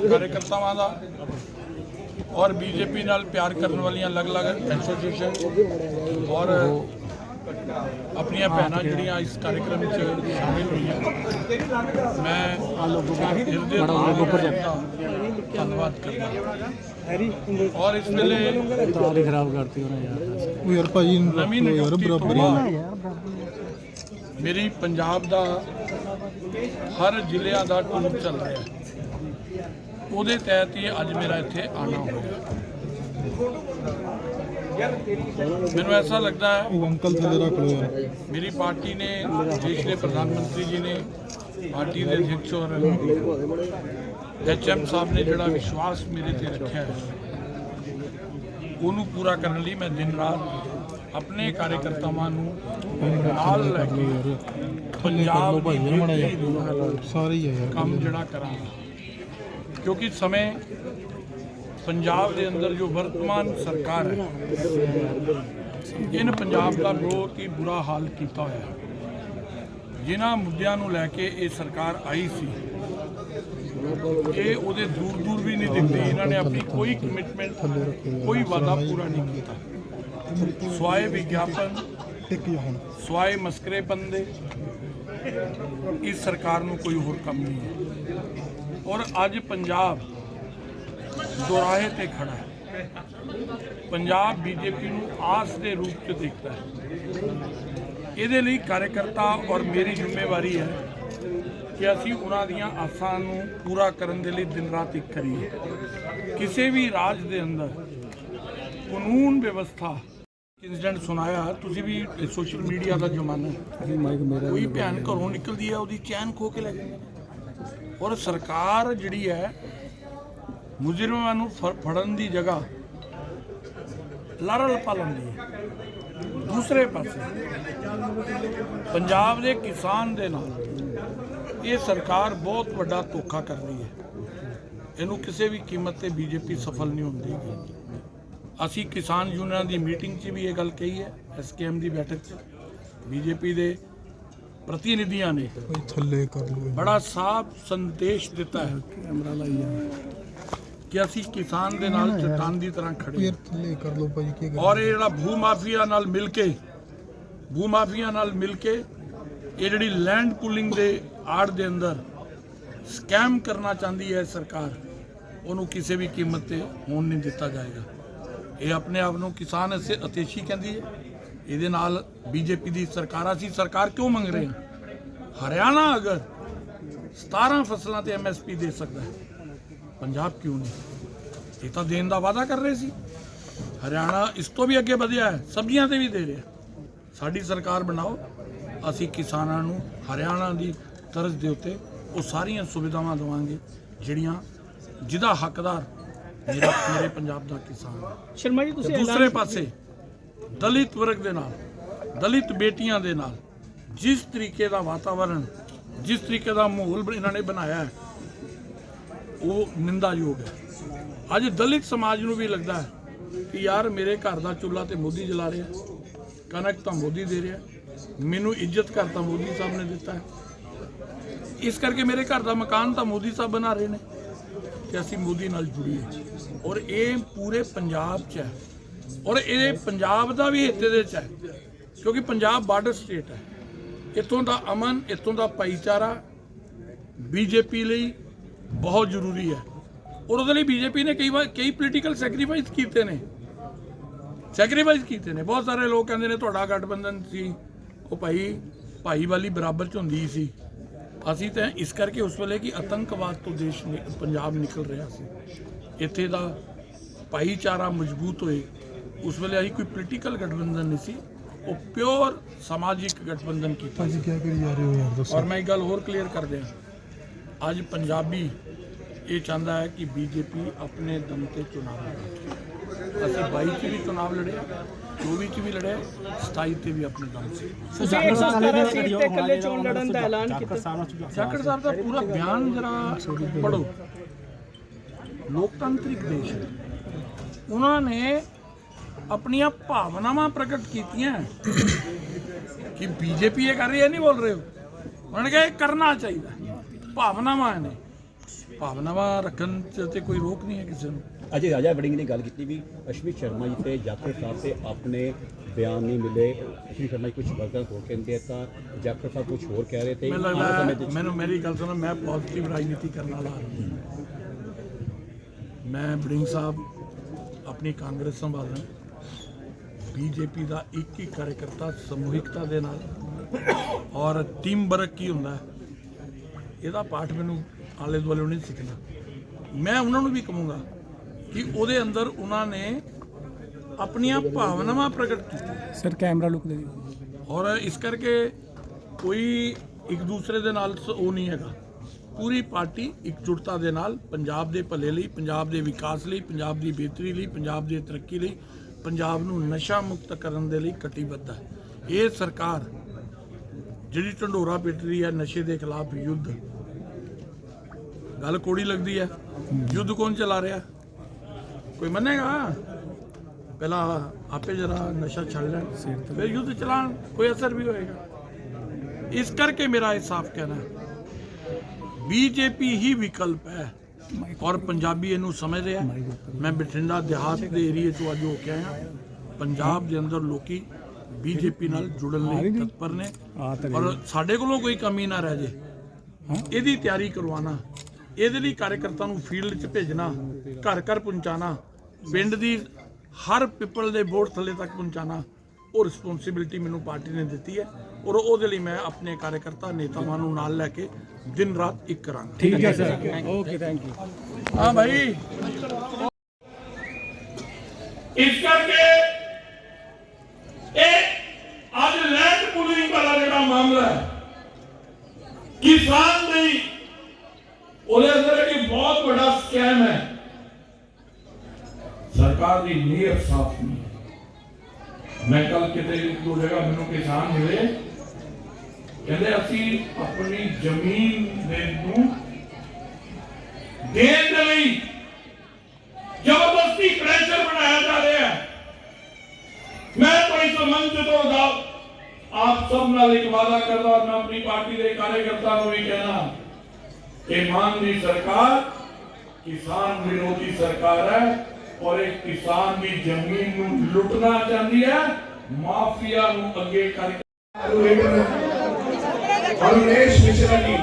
ਕਾਰਜਕਰਤਾਵਾਂ ਦਾ ਔਰ ਬੀਜੇਪੀ ਨਾਲ ਪਿਆਰ ਕਰਨ ਵਾਲੀਆਂ ਅਲੱਗ-ਅਲੱਗ ਐਸੋਸੀਏਸ਼ਨ ਔਰ ਆਪਣੀਆਂ ਭੈਣਾਂ ਜਿਹੜੀਆਂ ਇਸ ਕਾਰਜਕ੍ਰਮ ਵਿੱਚ ਸ਼ਾਮਿਲ ਹੋਈਆਂ। ਮੈਂ ਹਿਰਦੇ ਤੋਂ ਧੰਨਵਾਦ ਕਰਦਾ ਔਰ ਇਸ ਵੇਲੇ ਤਾਲੀ ਖਰਾਬ ਕਰਤੀ ਉਹਨੇ ਯਾਰ। ਉਹ ਯਾਰ ਭਾਜੀ ਨਵੀਂ ਨਿਯੁਕਤੀ ਮੇਰੀ ਪੰਜਾਬ ਦਾ ਹਰ ਜ਼ਿਲ੍ਹਿਆਂ ਦਾ ਟੂਰ ਚੱਲ ਰਿਹਾ ਹੈ। ਉਹਦੇ ਤਹਿਤ ਹੀ ਅੱਜ ਮੇਰਾ ਇੱਥੇ ਆਣਾ ਹੋਇਆ। ਮੈਨੂੰ ਐਸਾ ਲੱਗਦਾ ਹੈ ਉਹ ਅੰਕਲ ਥੱਲੇ ਰੱਖ ਲਓ ਯਾਰ। ਮੇਰੀ ਪਾਰਟੀ ਨੇ ਦੇਸ਼ ਦੇ ਪ੍ਰਧਾਨ ਮੰਤਰੀ ਜੀ ਨੇ ਪਾਰਟੀ ਦੇ ਅਧਿਕਸ਼ ਔਰ ਐਚਐਮ ਸਾਹਿਬ ਨੇ ਜਿਹੜਾ ਵਿਸ਼ਵਾਸ ਮੇਰੇ ਤੇ ਰੱਖਿਆ ਹੈ ਉਹਨੂੰ ਪੂਰਾ ਕਰਨ ਲਈ ਮੈਂ ਦਿਨ ਰਾਤ ਆਪਣੇ ਕਾਰਜਕਰਤਾਵਾਂ ਨੂੰ ਨਾਲ ਲੈ ਕੇ ਪੰਜਾਬ ਦੀ ਸਾਰੇ ਹੀ ਯਾਰ। ਕੰਮ ਜਿਹੜਾ ਕਰਾਂਗਾ। ਕਿਉਂਕਿ ਸਮੇਂ ਪੰਜਾਬ ਦੇ ਅੰਦਰ ਜੋ ਵਰਤਮਾਨ ਸਰਕਾਰ ਹੈ, ਇਹਨੇ ਪੰਜਾਬ ਦਾ ਬਹੁਤ ਹੀ ਬੁਰਾ ਹਾਲ ਕੀਤਾ ਹੋਇਆ ਹੈ। ਜਿਨ੍ਹਾਂ ਮੁੱਦਿਆਂ ਨੂੰ ਲੈ ਕੇ ਇਹ ਸਰਕਾਰ ਆਈ ਸੀ, ਇਹ ਉਹਦੇ ਦੂਰ ਦੂਰ ਵੀ ਨਹੀਂ ਦਿਖਦੀ, ਇਹਨਾਂ ਨੇ ਆਪਣੀ ਕੋਈ ਕਮਿਟਮੈਂਟ ਕੋਈ ਵਾਅਦਾ ਪੂਰਾ ਨਹੀਂ ਕੀਤਾ। ਸਵਾਏ ਵਿਗਿਆਪਨ, ਸਵਾਏ ਮਸਕਰੇ ਬੰਦੇ ਇਸ ਸਰਕਾਰ ਨੂੰ ਕੋਈ ਹੋਰ ਕੰਮ ਨਹੀਂ ਹੈ। ਔਰ ਅੱਜ ਪੰਜਾਬ ਦੁਰਾਹੇ ਤੇ ਖੜਾ ਹੈ। ਪੰਜਾਬ ਬੀਜੇਪੀ ਨੂੰ ਆਸ ਦੇ ਰੂਪ 'ਚ ਦੇਖਦਾ ਹੈ। ਇਹਦੇ ਲਈ ਕਾਰਜਕਰਤਾ ਔਰ ਮੇਰੀ ਜ਼ਿੰਮੇਵਾਰੀ ਹੈ ਕਿ ਅਸੀਂ ਉਹਨਾਂ ਦੀਆਂ ਆਸਾਂ ਨੂੰ ਪੂਰਾ ਕਰਨ ਦੇ ਲਈ ਦਿਨ ਰਾਤ ਇੱਕ ਕਰੀਏ। ਕਿਸੇ ਵੀ ਰਾਜ ਦੇ ਅੰਦਰ ਕਾਨੂੰਨ ਵਿਵਸਥਾ ਇਨਸੀਡੈਂਟ ਸੁਣਾਇਆ ਤੁਸੀਂ ਵੀ ਸੋਸ਼ਲ ਮੀਡੀਆ ਦਾ ਜ਼ਮਾਨਾ ਹੈ। ਕੋਈ ਭੈਣ ਘਰੋਂ ਨਿਕਲਦੀ ਹੈ ਉਹਦੀ ਚੈਨ ਖੋ ਕੇ ਲੈ ਜਾਂਦੇ ਔਰ ਸਰਕਾਰ ਜਿਹੜੀ ਹੈ, ਮੁਜਰਮਾਂ ਨੂੰ ਫ- ਫੜਨ ਦੀ ਜਗ੍ਹਾ ਲਾਰਾ ਲੱਪਾ ਲਾਉਂਦੀ ਹੈ। ਦੂਸਰੇ ਪਾਸੇ, ਪੰਜਾਬ ਦੇ ਕਿਸਾਨ ਦੇ ਨਾਲ ਇਹ ਸਰਕਾਰ ਬਹੁਤ ਵੱਡਾ ਧੋਖਾ ਕਰ ਰਹੀ ਹੈ। ਇਹਨੂੰ ਕਿਸੇ ਵੀ ਕੀਮਤ ਤੇ ਬੀਜੇਪੀ ਸਫਲ ਨਹੀਂ ਹੁੰਦੀ। ਅਸੀਂ ਕਿਸਾਨ ਯੂਨੀਅਨ ਦੀ ਮੀਟਿੰਗ 'ਚ ਵੀ ਇਹ ਗੱਲ ਕਹੀ ਹੈ ਐਸਕੇਐਮ ਦੀ ਬੈਠਕ 'ਚ। ਬੀਜੇਪੀ ਦੇ ਪ੍ਰਤੀਨਿਧੀਆਂ ਨੇ। ਭਾਈ ਥੱਲੇ ਕਰ ਲਓ। ਬੜਾ ਸਾਫ਼ ਸੰਦੇਸ਼ ਦਿੱਤਾ ਹੈ ਕੈਮਰਾ ਲਾਈ ਆ ਕਿ ਅਸੀਂ ਕਿਸਾਨ ਦੇ ਨਾਲ ਚਟਾਨ ਦੀ ਤਰ੍ਹਾਂ ਖੜੇ ਥੱਲੇ ਕਰ ਲਓ ਭਾਈ ਕੀ ਔਰ ਇਹ ਜਿਹੜਾ ਭੂ ਮਾਫੀਆ ਨਾਲ ਮਿਲ ਕੇ ਭੂ ਮਾਫੀਆ ਨਾਲ ਮਿਲ ਕੇ ਇਹ ਜਿਹੜੀ ਲੈਂਡ ਪੂਲਿੰਗ ਦੇ ਆੜ ਦੇ ਅੰਦਰ ਸਕੈਮ ਕਰਨਾ ਚਾਹੁੰਦੀ ਹੈ ਸਰਕਾਰ ਉਹਨੂੰ ਕਿਸੇ ਵੀ ਕੀਮਤ ਤੇ ਹੋਣ ਨਹੀਂ ਦਿੱਤਾ ਜਾਏਗਾ। ਇਹ ਆਪਣੇ ਆਪ ਨੂੰ ਕਿਸਾਨ ਅਸੇ ਅਤੇਸ਼ੀ ਕਹਿੰਦੀ ਹੈ। ਇਹਦੇ ਨਾਲ ਬੀਜੇਪੀ ਦੀ ਸਰਕਾਰ ਅਸੀਂ ਸਰਕਾਰ ਕਿਉਂ ਮੰਗ ਰਹੇ ਹਾਂ ਹਰਿਆਣਾ ਅਗਰ 17 ਫਸਲਾਂ ਤੇ ਐਮਐਸਪੀ ਦੇ ਸਕਦਾ ਹੈ ਪੰਜਾਬ ਕਿਉਂ ਨਹੀਂ? ਇਹ ਤਾਂ ਦੇਣ ਦਾ ਵਾਅਦਾ ਕਰ ਰਹੇ ਸੀ। ਹਰਿਆਣਾ ਇਸ ਤੋਂ ਵੀ ਅੱਗੇ ਵਧਿਆ ਹੈ ਸਬਜ਼ੀਆਂ ਤੇ ਵੀ ਦੇ ਰਿਹਾ ਸਾਡੀ ਸਰਕਾਰ ਬਣਾਓ ਅਸੀਂ ਕਿਸਾਨਾਂ ਨੂੰ ਹਰਿਆਣਾ ਦੀ ਤਰਜ਼ ਦੇ ਉੱਤੇ ਉਹ ਸਾਰੀਆਂ ਸੁਵਿਧਾਵਾਂ ਦੇਵਾਂਗੇ ਜਿਹੜੀਆਂ ਜਿਹਦਾ ਹੱਕਦਾਰ ਮੇਰਾ ਮੇਰੇ ਪੰਜਾਬ ਦਾ ਕਿਸਾਨ ਹੈ। ਸ਼ਰਮਾ ਜੀ ਤੁਸੀਂ ਦੂਸਰੇ ਪਾਸੇ ਦਲਿਤ ਵਰਗ ਦੇ ਨਾਲ, ਦਲਿਤ ਬੇਟੀਆਂ ਦੇ ਨਾਲ, ਜਿਸ ਤਰੀਕੇ ਦਾ ਵਾਤਾਵਰਣ ਜਿਸ ਤਰੀਕੇ ਦਾ ਮਾਹੌਲ ਇਹਨਾਂ ਨੇ ਬਣਾਇਆ ਹੈ, ਉਹ ਨਿੰਦਾਯੋਗ ਹੈ। ਅੱਜ ਦਲਿਤ ਸਮਾਜ ਨੂੰ ਵੀ ਲੱਗਦਾ ਹੈ ਕਿ ਯਾਰ ਮੇਰੇ ਘਰ ਦਾ ਚੁੱਲ੍ਹਾ ਤੇ ਮੋਦੀ ਜਲਾ ਰਿਹਾ ਕਣਕ ਤਾਂ ਮੋਦੀ ਦੇ ਰਿਹਾ ਮੈਨੂੰ ਇੱਜ਼ਤ ਘਰ ਤਾਂ ਮੋਦੀ ਸਾਹਿਬ ਨੇ ਦਿੱਤਾ ਹੈ। ਇਸ ਕਰਕੇ ਮੇਰੇ ਘਰ ਦਾ ਮਕਾਨ ਤਾਂ ਮੋਦੀ ਸਾਹਿਬ ਬਣਾ ਰਹੇ ਨੇ ਕਿ ਅਸੀਂ ਮੋਦੀ ਨਾਲ ਜੁੜੀਏ। ਔਰ ਇਹ ਪੂਰੇ ਪੰਜਾਬ 'ਚ ਹੈ। ਔਰ ਇਹ ਪੰਜਾਬ ਦਾ ਵੀ ਹਿੱਤੇ ਦੇ 'ਚ ਹੈ, ਕਿਉਂਕਿ ਪੰਜਾਬ ਬਾਰਡਰ ਸਟੇਟ ਹੈ। ਇੱਥੋਂ ਦਾ ਅਮਨ, ਇੱਥੋਂ ਦਾ ਭਾਈਚਾਰਾ ਬੀਜੇਪੀ ਲਈ ਬਹੁਤ ਜ਼ਰੂਰੀ ਹੈ। ਔਰ ਉਹਦੇ ਲਈ ਬੀਜੇਪੀ ਨੇ ਕਈ ਵਾਰ ਕਈ ਪੋਲੀਟੀਕਲ ਸੈਕਰੀਫਾਈਸ ਕੀਤੇ ਨੇ। ਸੈਕਰੀਫਾਈਸ ਕੀਤੇ ਨੇ। ਬਹੁਤ ਸਾਰੇ ਲੋਕ ਕਹਿੰਦੇ ਨੇ, ਤੁਹਾਡਾ ਗਠਬੰਧਨ ਸੀ। ਉਹ ਭਾਈ ਭਾਈ ਵਾਲੀ ਬਰਾਬਰ ਚ ਹੁੰਦੀ ਸੀ। ਅਸੀਂ ਤਾਂ ਇਸ ਕਰਕੇ ਉਸ ਵੇਲੇ ਕਿ ਆਤੰਕਵਾਦ ਤੋਂ ਦੇਸ਼ ਪੰਜਾਬ ਨਿਕਲ ਰਿਹਾ ਸੀ। ਇੱਥੇ ਦਾ ਭਾਈਚਾਰਾ ਮਜ਼ਬੂਤ ਹੋਏ। ਉਸ ਵੇਲੇ ਅਸੀਂ ਕੋਈ ਪੋਲੀਟੀਕਲ ਗਠਬੰਧਨ ਨਹੀਂ ਸੀ ਉਹ ਪਿਓਰ ਸਮਾਜਿਕ ਗਠਬੰਧਨ ਕੀਤਾ ਭਾਜੀ ਕੀ ਕਰੀ ਜਾ ਰਹੇ ਹੋ ਯਾਰ ਦੱਸੋ ਔਰ ਮੈਂ ਇੱਕ ਗੱਲ ਹੋਰ ਕਲੀਅਰ ਕਰ ਦਿਆਂ ਅੱਜ ਪੰਜਾਬੀ ਇਹ ਚਾਹੁੰਦਾ ਹੈ ਕਿ ਬੀਜੇਪੀ ਆਪਣੇ ਦਮ ਤੇ ਚੁਣਾਵ ਲੜੇ ਅਸੀਂ 22 ਚ ਵੀ ਚੁਣਾਵ ਲੜੇ 24 ਚ ਵੀ ਲੜੇ 27 ਤੇ ਵੀ ਆਪਣੇ ਦਮ ਤੇ ਤੁਸੀਂ 117 ਸੀਟ ਤੇ ਇਕੱਲੇ ਚੋਣ ਲੜਨ ਦਾ ਐਲਾਨ ਕੀਤਾ। ਜਾਖੜ ਸਾਹਿਬ ਦਾ ਪੂਰਾ ਬਿਆਨ ਜਰਾ ਪੜੋ ਲੋਕਤੰਤਰਿਕ ਦੇਸ਼। ਉਹਨਾਂ ਨੇ ਆਪਣੀਆਂ ਭਾਵਨਾਵਾਂ ਪ੍ਰਗਟ ਕੀਤੀਆਂ। ਕਿ ਬੀਜੇਪੀ ਇਹ ਕਰ ਰਹੀ ਹੈ ਨਹੀਂ ਬੋਲ ਰਹੇ ਹੋ ਉਹਨਾਂ ਨੇ ਕਿਹਾ ਇਹ ਕਰਨਾ ਚਾਹੀਦਾ। ਭਾਵਨਾਵਾਂ ਨੇ। ਭਾਵਨਾਵਾਂ ਰੱਖਣ ਤੇ ਕੋਈ ਰੋਕ ਨਹੀਂ ਹੈ ਕਿਸੇ ਨੂੰ। ਅਜੇ ਰਾਜਾ ਵੜਿੰਗ ਨੇ ਗੱਲ ਕੀਤੀ ਵੀ ਅਸ਼ਵਨੀ ਸ਼ਰਮਾ ਜੀ ਤੇ ਜਾਖੜ ਸਾਹਿਬ ਤੇ ਆਪਣੇ ਬਿਆਨ ਨਹੀਂ ਮਿਲੇ। ਅਸ਼ਵਨੀ ਸ਼ਰਮਾ ਜੀ ਕੁਝ ਵਰਗਾਂ ਹੋ ਕਹਿੰਦੇ ਤਾਂ ਜਾਖੜ ਸਾਹਿਬ ਕੁਝ ਹੋਰ ਕਹਿ ਰਹੇ ਤੇ ਮੈਨੂੰ ਮੇਰੀ ਗੱਲ ਸੁਣੋ ਮੈਂ ਪੋਜ਼ਿਟਿਵ ਰਾਜਨੀਤੀ ਕਰਨ ਵਾਲਾ। ਮੈਂ ਬੜਿੰਗ ਸਾਹਿਬ ਆਪਣੀ ਕਾਂਗਰਸ ਸੰਭਾਲਣ ਬੀਜੇਪੀ ਦਾ ਇੱਕ ਹੀ ਕਾਰਜਕਰਤਾ ਸਮੂਹਿਕਤਾ ਦੇ ਨਾਲ। ਔਰ ਟੀਮ ਵਰਕ ਕੀ ਹੁੰਦਾ? ਇਹਦਾ ਪਾਠ ਮੈਨੂੰ ਆਲੇ ਦੁਆਲੇ ਨਹੀਂ ਸਿੱਖਣਾ। ਮੈਂ ਉਹਨਾਂ ਨੂੰ ਵੀ ਕਹੂੰਗਾ ਕਿ ਉਹਦੇ ਅੰਦਰ ਉਹਨਾਂ ਨੇ ਆਪਣੀਆਂ ਭਾਵਨਾਵਾਂ ਪ੍ਰਗਟ ਕੀਤੀਆਂ। ਸਰ ਕੈਮਰਾ ਲੁੱਕ ਦੇ ਔਰ ਇਸ ਕਰਕੇ ਕੋਈ ਇੱਕ ਦੂਸਰੇ ਦੇ ਨਾਲ ਉਹ ਨਹੀਂ ਹੈਗਾ। ਪੂਰੀ ਪਾਰਟੀ ਇਕਜੁੱਟਤਾ ਦੇ ਨਾਲ ਪੰਜਾਬ ਦੇ ਭਲੇ ਲਈ ਪੰਜਾਬ ਦੇ ਵਿਕਾਸ ਲਈ ਪੰਜਾਬ ਦੀ ਬਿਹਤਰੀ ਲਈ ਪੰਜਾਬ ਦੀ ਤਰੱਕੀ ਲਈ ਪੰਜਾਬ ਨੂੰ ਨਸ਼ਾ ਮੁਕਤ ਕਰਨ ਦੇ ਲਈ ਕਟੀਬੱਧ ਹੈ। ਇਹ ਸਰਕਾਰ ਜਿਹੜੀ ਢੰਡੋਰਾ ਪਿੱਟ ਰਹੀ ਹੈ ਨਸ਼ੇ ਦੇ ਖਿਲਾਫ ਯੁੱਧ। ਗੱਲ ਕੋੜੀ ਲੱਗਦੀ ਹੈ। ਯੁੱਧ ਕੌਣ ਚਲਾ ਰਿਹਾ? ਕੋਈ ਮੰਨੇਗਾ? ਪਹਿਲਾਂ ਆਪੇ ਜਰਾ ਨਸ਼ਾ ਛੱਡ ਲੈਣ, ਫਿਰ ਯੁੱਧ ਚਲਾਉਣ, ਕੋਈ ਅਸਰ ਵੀ ਹੋਏਗਾ। ਇਸ ਕਰਕੇ ਮੇਰਾ ਇਹ ਸਾਫ਼ ਕਹਿਣਾ ਹੈ। ਬੀਜੇਪੀ ਹੀ ਵਿਕਲਪ ਹੈ। ਔਰ ਪੰਜਾਬੀ ਇਹਨੂੰ ਸਮਝ ਰਿਹਾ ਹੈ। ਮੈਂ ਬਠਿੰਡਾ ਦਿਹਾਤ ਦੇ ਏਰੀਏ ਤੋਂ ਅੱਜ ਹੋ ਕੇ ਆਇਆ। ਪੰਜਾਬ ਦੇ ਅੰਦਰ ਲੋਕੀ ਬੀਜੇਪੀ ਨਾਲ ਜੁੜਨ ਲਈ ਤਤਪਰ ਨੇ। ਆ ਔਰ ਸਾਡੇ ਕੋਲੋਂ ਕੋਈ ਕਮੀ ਨਾ ਰਹਿ ਜੇ। ਇਹਦੀ ਤਿਆਰੀ ਕਰਵਾਉਣਾ। ਇਹਦੇ ਲਈ ਕਾਰਜਕਰਤਾ ਨੂੰ ਫੀਲਡ 'ਚ ਭੇਜਣਾ ਘਰ ਘਰ ਪਹੁੰਚਾਣਾ ਪਿੰਡ ਦੀ ਹਰ ਪਿੱਪਲ ਦੇ ਬੋਰਡ ਥੱਲੇ ਤੱਕ ਪਹੁੰਚਾਣਾ ਉਹ ਰਿਸਪੌਂਸਿਬਿਲਟੀ ਮੈਨੂੰ ਪਾਰਟੀ ਨੇ ਦਿੱਤੀ ਹੈ ਔਰ ਉਹਦੇ ਲਈ ਮੈਂ ਆਪਣੇ ਕਾਰਜਕਰਤਾ ਨੇਤਾਵਾਂ ਨੂੰ ਨਾਲ ਲੈ ਕੇ ਦਿਨ ਰਾਤ ਇੱਕ ਕਰਾਂਗਾ। ਠੀਕ ਹੈ ਸਰ। ਓਕੇ ਥੈਂਕ ਯੂ ਹਾਂ ਭਾਈ। ਇਸ ਕਰਕੇ ਇਹ ਅੱਜ ਲੈਂਡ ਪੂਲਿੰਗ ਵਾਲਾ ਜਿਹੜਾ ਮਾਮਲਾ ਹੈ ਕਿਸਾਨ ਦੀ ਉਹਦੇ ਅੰਦਰ ਇੱਕ ਬਹੁਤ ਵੱਡਾ ਸਕੈਮ ਹੈ। ਸਰਕਾਰ ਦੀ ਨੀਅਤ ਸਾਫ਼ ਨਹੀਂ ਹੈ। ਮੈਂ ਕੱਲ ਕਿਤੇ ਦੋ ਜਗ੍ਹਾ ਮੈਨੂੰ ਕਿਸਾਨ ਮਿਲੇ। ਕਹਿੰਦੇ, ਅਸੀਂ ਆਪਣੀ ਜ਼ਮੀਨ ਦੇ ਨੂੰ ਦੇਣ ਦੇ ਲਈ ਜ਼ਬਰਦਸਤੀ ਪ੍ਰੈਸ਼ਰ ਬਣਾਇਆ ਜਾ ਰਿਹਾ ਹੈ। ਮੈਂ ਤਾਂ ਇਸ ਤੋਂ ਦਾ ਆਪ ਸਭ ਨਾਲ ਇੱਕ ਵਾਅਦਾ ਕਰਦਾ ਔਰ ਮੈਂ ਆਪਣੀ ਪਾਰਟੀ ਦੇ ਕਾਰਜਕਰਤਾ ਨੂੰ ਵੀ ਕਹਿਣਾ ਕਿ ਮਾਨ ਦੀ ਸਰਕਾਰ ਕਿਸਾਨ ਵਿਰੋਧੀ ਸਰਕਾਰ ਹੈ। ਔਰ ਇਹ ਕਿਸਾਨ ਦੀ ਜ਼ਮੀਨ ਨੂੰ ਲੁੱਟਣਾ ਚਾਹੁੰਦੀ ਹੈ, ਮਾਫੀਆ ਨੂੰ ਅੱਗੇ ਕਰਕੇ Arunesh Mishra ji